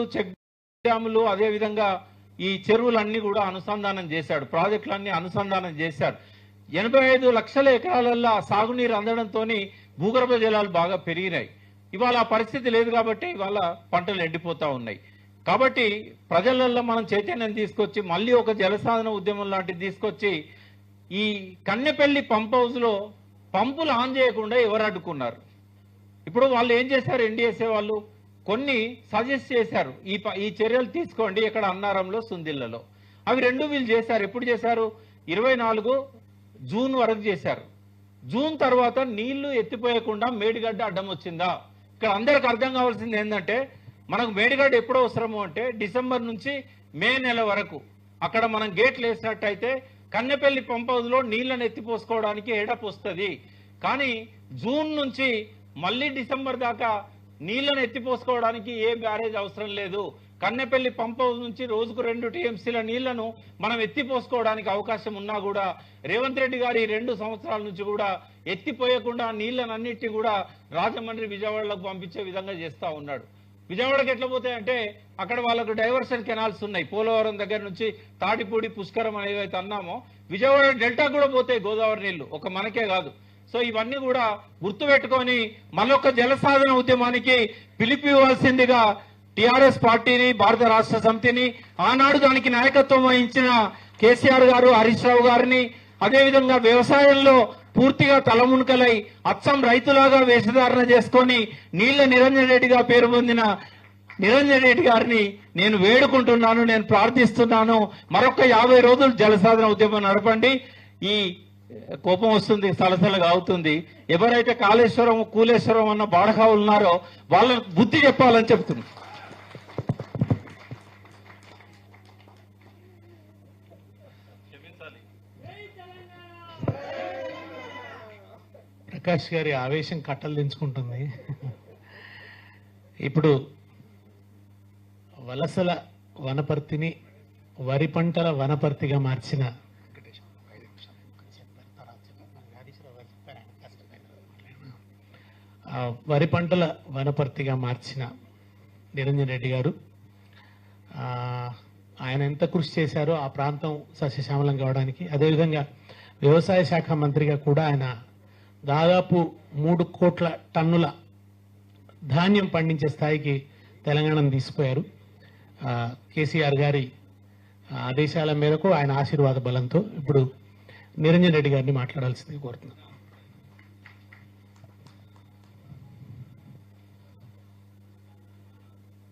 Check డ్యాములు అదే విధంగా ఈ చెరువులన్నీ కూడా అనుసంధానం చేశాడు. ప్రాజెక్టులన్నీ అనుసంధానం చేశాడు. ఎనభై ఐదు లక్షల ఎకరాలల్లో సాగునీరు అందడంతో భూగర్భ జలాలు బాగా పెరిగినాయి. ఇవాళ ఆ పరిస్థితి లేదు కాబట్టి ఇవాళ పంటలు ఎండిపోతూ ఉన్నాయి. కాబట్టి ప్రజలలో మనం చైతన్యం తీసుకొచ్చి మళ్ళీ ఒక జలసాధన ఉద్యమం లాంటిది తీసుకొచ్చి ఈ కన్నెపల్లి పంప్ హౌస్లో పంపులు ఆన్ చేయకుండా ఎవరు అడ్డుకున్నారు? ఇప్పుడు వాళ్ళు ఏం చేశారు? ఎన్డీఎస్ఏ వాళ్ళు కొన్ని సజెస్ట్ చేశారు. ఈ ప- ఈ చర్యలు తీసుకోండి ఇక్కడ అన్నారంలో సుందిల్లలో అవి రెండు వీళ్ళు చేశారు. ఎప్పుడు చేశారు? ఇరవై నాలుగు జూన్ వరకు చేశారు. జూన్ తర్వాత నీళ్ళు ఎత్తిపోయకుండా మేడిగడ్డ అడ్డం వచ్చిందా? ఇక్కడ అందరికి అర్థం కావాల్సింది ఏంటంటే మనకు మేడిగడ్డ ఎప్పుడు అవసరము అంటే డిసెంబర్ నుంచి మే నెల వరకు. అక్కడ మనం గేట్లు వేసినట్టయితే కన్నెపల్లి పంపౌజ్లో నీళ్ళను ఎత్తిపోసుకోవడానికి ఎడప్ వస్తుంది కానీ జూన్ నుంచి మళ్ళీ డిసెంబర్ దాకా నీళ్ళను ఎత్తిపోసుకోవడానికి ఏ బ్యారేజ్ అవసరం లేదు. కన్నెపల్లి పంప్ హౌస్ నుంచి రోజుకు రెండు టీఎంసీల నీళ్ళను మనం ఎత్తిపోసుకోవడానికి అవకాశం ఉన్నా కూడా రేవంత్ రెడ్డి గారు ఈ రెండు సంవత్సరాల నుంచి కూడా ఎత్తిపోయకుండా నీళ్ళను కూడా రాజమండ్రి విజయవాడలకు పంపించే విధంగా చేస్తా ఉన్నాడు. విజయవాడకి ఎట్లా పోతాయంటే అక్కడ వాళ్ళకు డైవర్షన్ కెనాల్స్ ఉన్నాయి. పోలవరం దగ్గర నుంచి తాటిపూడి పుష్కరం అని అయితే అన్నామో విజయవాడ డెల్టా కూడా పోతాయి గోదావరి నీళ్ళు. ఒక మనకే కాదు. సో ఇవన్నీ కూడా గుర్తుపెట్టుకొని మరొక జలసాధన ఉద్యమానికి పిలిపి ఇవ్వాల్సిందిగా టిఆర్ఎస్ పార్టీని భారత రాష్ట్ర సమితిని ఆనాడు దానికి నాయకత్వం వహించిన కేసీఆర్ గారు హరీష్ రావు గారిని అదేవిధంగా వ్యవసాయంలో పూర్తిగా తలమునకలై అచ్చం రైతులాగా వేషధారణ చేసుకొని నీళ్ళ నిరంజన్ రెడ్డిగా పేరు పొందిన నిరంజన్ రెడ్డి గారిని నేను వేడుకుంటున్నాను నేను ప్రార్థిస్తున్నాను. మరొక యాభై రోజులు జలసాధన ఉద్యమం నడపండి. ఈ కోపం వస్తుంది సలసలగా అవుతుంది ఎవరైతే కాళేశ్వరం కూలేశ్వరం అన్న బాడగా ఉన్నారో వాళ్ళకు బుద్ధి చెప్పాలని చెప్తున్నా ప్రకాష్ గారి ఆవేశం కట్టలు దించుకుంటుంది. ఇప్పుడు వలసల వనపర్తిని వరి పంటల వనపర్తిగా మార్చిన ఆ, వరి పంటల వనపర్తిగా మార్చిన నిరంజన్ రెడ్డి గారు ఆయన ఎంత కృషి చేశారో ఆ ప్రాంతం సస్యశ్యామలం కావడానికి. అదేవిధంగా వ్యవసాయ శాఖ మంత్రిగా కూడా ఆయన దాదాపు మూడు కోట్ల టన్నుల ధాన్యం పండించే స్థాయికి తెలంగాణను తీసిపోయారు. కేసీఆర్ గారి ఆదేశాల మేరకు ఆయన ఆశీర్వాద బలంతో ఇప్పుడు నిరంజన్ రెడ్డి గారిని మాట్లాడాల్సింది కోరుతున్నాను.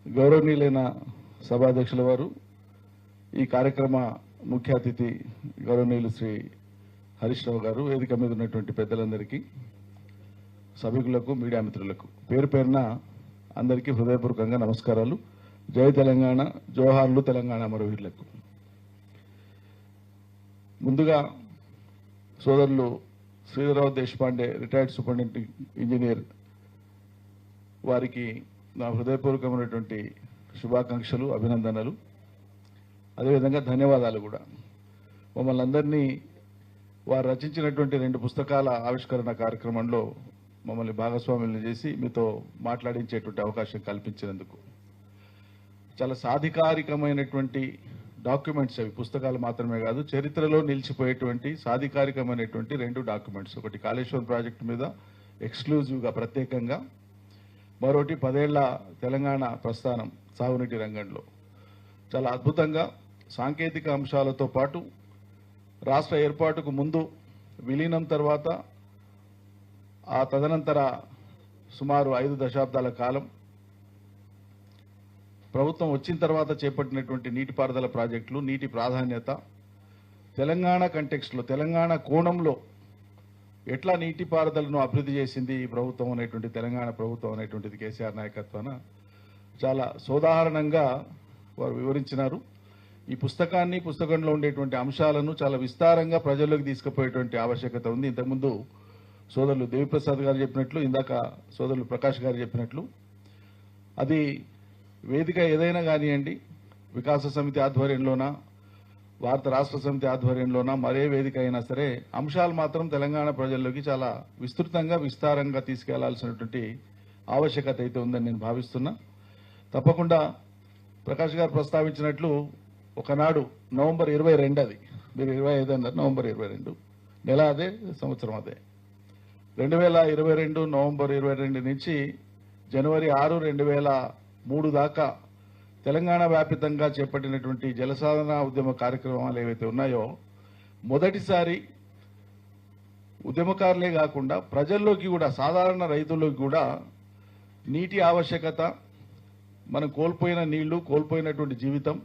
గౌరవనీయులైన సభాధ్యక్షుల వారు ఈ కార్యక్రమ ముఖ్య అతిథి గౌరవనీయులు శ్రీ హరీష్ రావు గారు వేదిక మీద ఉన్నటువంటి పెద్దలందరికీ సభికులకు మీడియా మిత్రులకు. పేరు పేరున అందరికీ హృదయపూర్వకంగా నమస్కారాలు. జై తెలంగాణ జోహార్లు తెలంగాణ మరోహీర్లకు ముందుగా సోదరులు Sridhara Rao Deshpande retired superintendent engineer వారికి నా హృదయపూర్వకమైనటువంటి శుభాకాంక్షలు అభినందనలు. అదేవిధంగా ధన్యవాదాలు కూడా. మమ్మల్ని అందరినీ వారు రచించినటువంటి రెండు పుస్తకాల ఆవిష్కరణ కార్యక్రమంలో మమ్మల్ని భాగస్వాములను చేసి మీతో మాట్లాడించేటువంటి అవకాశం కల్పించినందుకు. చాలా సాధికారికమైనటువంటి డాక్యుమెంట్స్ అవి పుస్తకాలు మాత్రమే కాదు చరిత్రలో నిలిచిపోయేటువంటి సాధికారికమైనటువంటి రెండు డాక్యుమెంట్స్. ఒకటి కాళేశ్వరం ప్రాజెక్టు మీద ఎక్స్క్లూజివ్గా ప్రత్యేకంగా. మరోటి పదేళ్ళ తెలంగాణ ప్రస్థానం సాగునీటి రంగంలో. చాలా అద్భుతంగా సాంకేతిక అంశాలతో పాటు రాష్ట్ర ఏర్పాటుకు ముందు విలీనం తర్వాత ఆ తదనంతర సుమారు ఐదు దశాబ్దాల కాలం ప్రభుత్వం వచ్చిన తర్వాత చేపట్టినటువంటి నీటిపారుదల ప్రాజెక్టులు నీటి ప్రాధాన్యత తెలంగాణ కంటెక్స్ట్లో తెలంగాణ కోణంలో ఎట్లా నీటిపారుదలను అభివృద్ధి చేసింది ఈ ప్రభుత్వం అనేటువంటి తెలంగాణ ప్రభుత్వం అనేటువంటిది కేసీఆర్ నాయకత్వాన? చాలా సోదాహరణంగా వారు వివరించినారు. ఈ పుస్తకాన్ని పుస్తకంలో ఉండేటువంటి అంశాలను చాలా విస్తారంగా ప్రజల్లోకి తీసుకుపోయేటువంటి ఆవశ్యకత ఉంది. ఇంతకుముందు సోదరులు దేవిప్రసాద్ గారు చెప్పినట్లు ఇందాక సోదరులు ప్రకాష్ గారు చెప్పినట్లు అది వేదిక ఏదైనా కానివ్వండి వికాస సమితి ఆధ్వర్యంలోనా భారత రాష్ట్ర సమితి ఆధ్వర్యంలోన మరే వేదిక అయినా సరే అంశాలు మాత్రం తెలంగాణ ప్రజల్లోకి చాలా విస్తృతంగా విస్తారంగా తీసుకెళ్ళాల్సినటువంటి ఆవశ్యకత అయితే ఉందని నేను భావిస్తున్నా. తప్పకుండా ప్రకాష్ గారు ప్రస్తావించినట్లు ఒకనాడు నవంబర్ ఇరవై రెండు అది. మీరు ఇరవై ఐదు అన్నారు నవంబర్ ఇరవై రెండు. నెల అదే సంవత్సరం అదే. రెండు వేల ఇరవై రెండు నవంబర్ ఇరవై రెండు నుంచి జనవరి ఆరు రెండు వేల మూడు దాకా తెలంగాణ వ్యాపితంగా చేపట్టినటువంటి జలసాధన ఉద్యమ కార్యక్రమాలు ఏవైతే ఉన్నాయో మొదటిసారి ఉద్యమకారులే కాకుండా ప్రజల్లోకి కూడా సాధారణ రైతుల్లోకి కూడా నీటి ఆవశ్యకత మనం కోల్పోయిన నీళ్ళు కోల్పోయినటువంటి జీవితం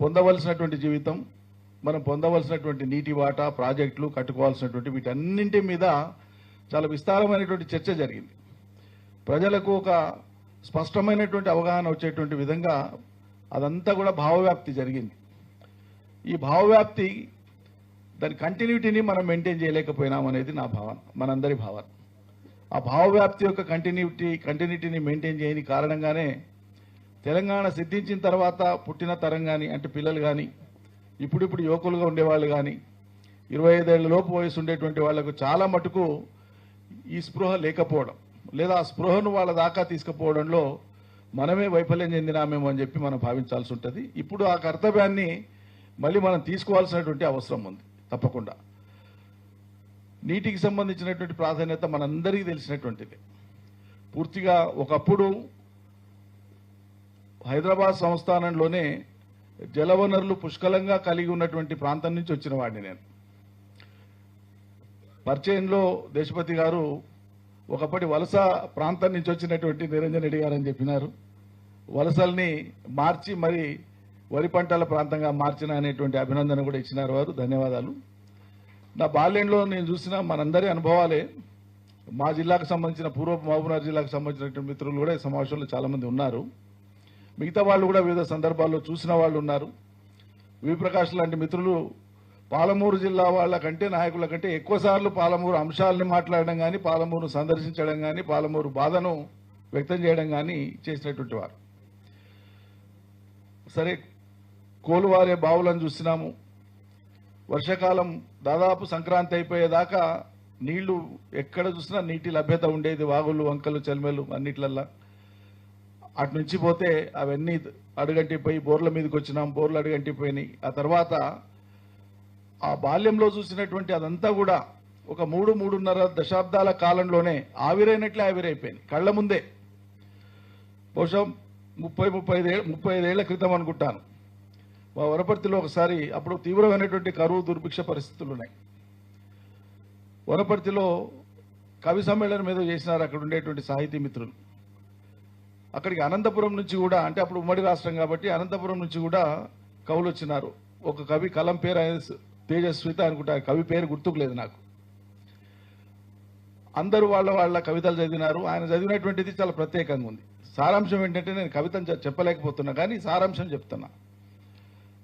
పొందవలసినటువంటి జీవితం మనం పొందవలసినటువంటి నీటి వాటా ప్రాజెక్టులు కట్టుకోవాల్సినటువంటి వీటన్నింటి మీద చాలా విస్తారమైనటువంటి చర్చ జరిగింది. ప్రజలకు ఒక స్పష్టమైనటువంటి అవగాహన వచ్చేటువంటి విధంగా అదంతా కూడా భావవ్యాప్తి జరిగింది. ఈ భావవ్యాప్తి దాని కంటిన్యూటీని మనం మెయింటైన్ చేయలేకపోయినాం అనేది నా భావన మనందరి భావన. ఆ భావవ్యాప్తి యొక్క కంటిన్యూటీ కంటిన్యూటీని మెయింటైన్ చేయని కారణంగానే తెలంగాణ సిద్ధించిన తర్వాత పుట్టిన తరం కానీ అంటే పిల్లలు కానీ ఇప్పుడిప్పుడు యువకులుగా ఉండేవాళ్ళు కానీ ఇరవై ఐదేళ్ళ లోపు వయసు ఉండేటువంటి వాళ్ళకు చాలా మటుకు ఈ స్పృహ లేకపోవడం లేదా ఆ స్పృహను వాళ్ళ దాకా తీసుకుపోవడంలో మనమే వైఫల్యం చెందినామేమో అని చెప్పి మనం భావించాల్సి ఉంటుంది. ఇప్పుడు ఆ కర్తవ్యాన్ని మళ్ళీ మనం తీసుకోవాల్సినటువంటి అవసరం ఉంది తప్పకుండా. నీటికి సంబంధించినటువంటి ప్రాధాన్యత మనందరికీ తెలిసినటువంటిది. పూర్తిగా ఒకప్పుడు హైదరాబాద్ సంస్థానంలోనే జలవనరులు పుష్కలంగా కలిగి ఉన్నటువంటి ప్రాంతం నుంచి వచ్చిన వాడిని నేను. పరిచయంలో దేశపతి గారు ఒకప్పటి వలస ప్రాంతం నుంచి వచ్చినటువంటి నిరంజన్ రెడ్డి గారు అని చెప్పినారు. వలసల్ని మార్చి మరి వరి పంటల ప్రాంతంగా మార్చిన అనేటువంటి అభినందన కూడా ఇచ్చినారు వారు. ధన్యవాదాలు. నా బాల్యంలో నేను చూసిన మనందరి అనుభవాలే మా జిల్లాకు సంబంధించిన పూర్వ మహబూబ్నగర్ జిల్లాకు సంబంధించినటువంటి మిత్రులు కూడా ఈ సమావేశంలో చాలామంది ఉన్నారు. మిగతా వాళ్ళు కూడా వివిధ సందర్భాల్లో చూసిన వాళ్ళు ఉన్నారు. వి ప్రకాష్ లాంటి మిత్రులు పాలమూరు జిల్లా వాళ్ళ కంటే నాయకుల కంటే ఎక్కువ సార్లు పాలమూరు అంశాలను మాట్లాడడం కానీ పాలమూరును సందర్శించడం కానీ పాలమూరు బాధను వ్యక్తం చేయడం కానీ చేసినటువంటి వారు. సరే కోలువారే బావులను చూసినాము వర్షాకాలం దాదాపు సంక్రాంతి అయిపోయేదాకా నీళ్ళు ఎక్కడ చూసినా నీటి లభ్యత ఉండేది వాగులు వంకలు చెల్మెలు అన్నిట్లల్లా. అటు నుంచి పోతే అవన్నీ అడుగంటిపోయి బోర్ల మీదకి వచ్చినాం బోర్లు అడుగంటిపోయినాయి. ఆ తర్వాత ఆ బాల్యంలో చూసినటువంటి అదంతా కూడా ఒక మూడు మూడున్నర దశాబ్దాల కాలంలోనే ఆవిరైనట్లే ఆవిరైపోయింది కళ్ళ ముందే. బహుశా ముప్పై ముప్పై ఐదేళ్ళ ముప్పై ఐదేళ్ళ క్రితం అనుకుంటాను. మా వనపర్తిలో ఒకసారి అప్పుడు తీవ్రమైనటువంటి కరువు దుర్భిక్ష పరిస్థితులు ఉన్నాయి వనపర్తిలో కవి సమ్మేళనం మీద చేసినారు అక్కడ ఉండేటువంటి సాహితీ మిత్రులు. అక్కడికి అనంతపురం నుంచి కూడా అంటే అప్పుడు ఉమ్మడి రాష్ట్రం కాబట్టి అనంతపురం నుంచి కూడా కవులు వచ్చినారు. ఒక కవి కలం పేరు అనేది తేజస్విత అనుకుంటా కవి పేరు గుర్తుకు లేదు నాకు. అందరూ వాళ్ళ వాళ్ళ కవితలు చదివినారు. ఆయన చదివినటువంటిది చాలా ప్రత్యేకంగా ఉంది. సారాంశం ఏంటంటే నేను కవితను చెప్పలేకపోతున్నా కానీ సారాంశం చెప్తున్నా.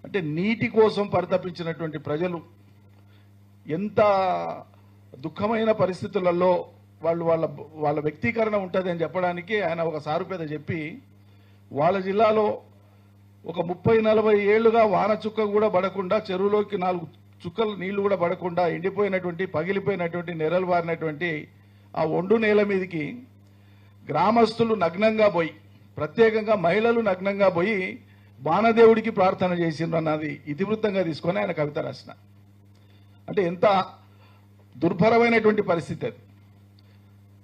అంటే నీటి కోసం పరితపించినటువంటి ప్రజలు ఎంత దుఃఖమైన పరిస్థితులలో వాళ్ళు వాళ్ళ వాళ్ళ వ్యక్తీకరణ ఉంటుంది అని చెప్పడానికి ఆయన ఒక సారుపేద చెప్పి వాళ్ళ జిల్లాలో ఒక ముప్పై నలభై ఏళ్ళుగా వాన చుక్క కూడా పడకుండా చెరువులోకి నాలుగు చుక్కలు నీళ్ళు కూడా పడకుండా ఎండిపోయినటువంటి పగిలిపోయినటువంటి నెరలు బారినటువంటి ఆ ఒండు నేల మీదకి గ్రామస్తులు నగ్నంగా పోయి ప్రత్యేకంగా మహిళలు నగ్నంగా పోయి బాణదేవుడికి ప్రార్థన చేసిండ్రు అన్నది ఇతివృత్తంగా తీసుకొని ఆయన కవిత రాసిన. అంటే ఎంత దుర్భరమైనటువంటి పరిస్థితి అది.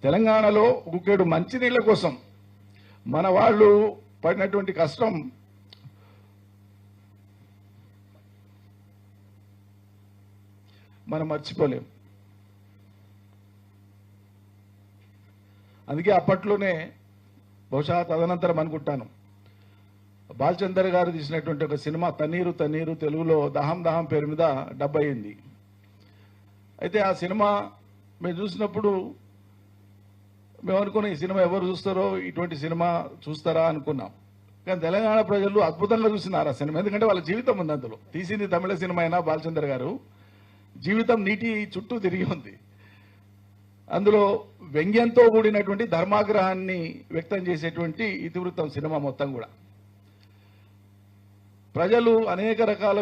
తెలంగాణలో గుక్కేడు మంచినీళ్ళ కోసం మన వాళ్ళు పడినటువంటి కష్టం మనం మర్చిపోలేం అందుకే అప్పట్లోనే బహుశా తదనంతరం అనుకుంటాను. బాలచందర్ గారు తీసినటువంటి ఒక సినిమా తన్నీరు తన్నీరు తెలుగులో దహం దహం పేరు మీద డబ్బు అయింది. అయితే ఆ సినిమా మేము చూసినప్పుడు మేము అనుకున్నాం ఈ సినిమా ఎవరు చూస్తారో ఇటువంటి సినిమా చూస్తారా అనుకున్నాం. కానీ తెలంగాణ ప్రజలు అద్భుతంగా చూసినారు ఆ సినిమా. ఎందుకంటే వాళ్ళ జీవితం ఉంది అందులో. తీసింది తమిళ సినిమా అయినా బాలచందర్ గారు. జీవితం నీటి చుట్టూ తిరిగి ఉంది. అందులో వ్యంగ్యంతో కూడినటువంటి ధర్మాగ్రహాన్ని వ్యక్తం చేసేటువంటి ఇతివృత్తం సినిమా మొత్తం కూడా. ప్రజలు అనేక రకాల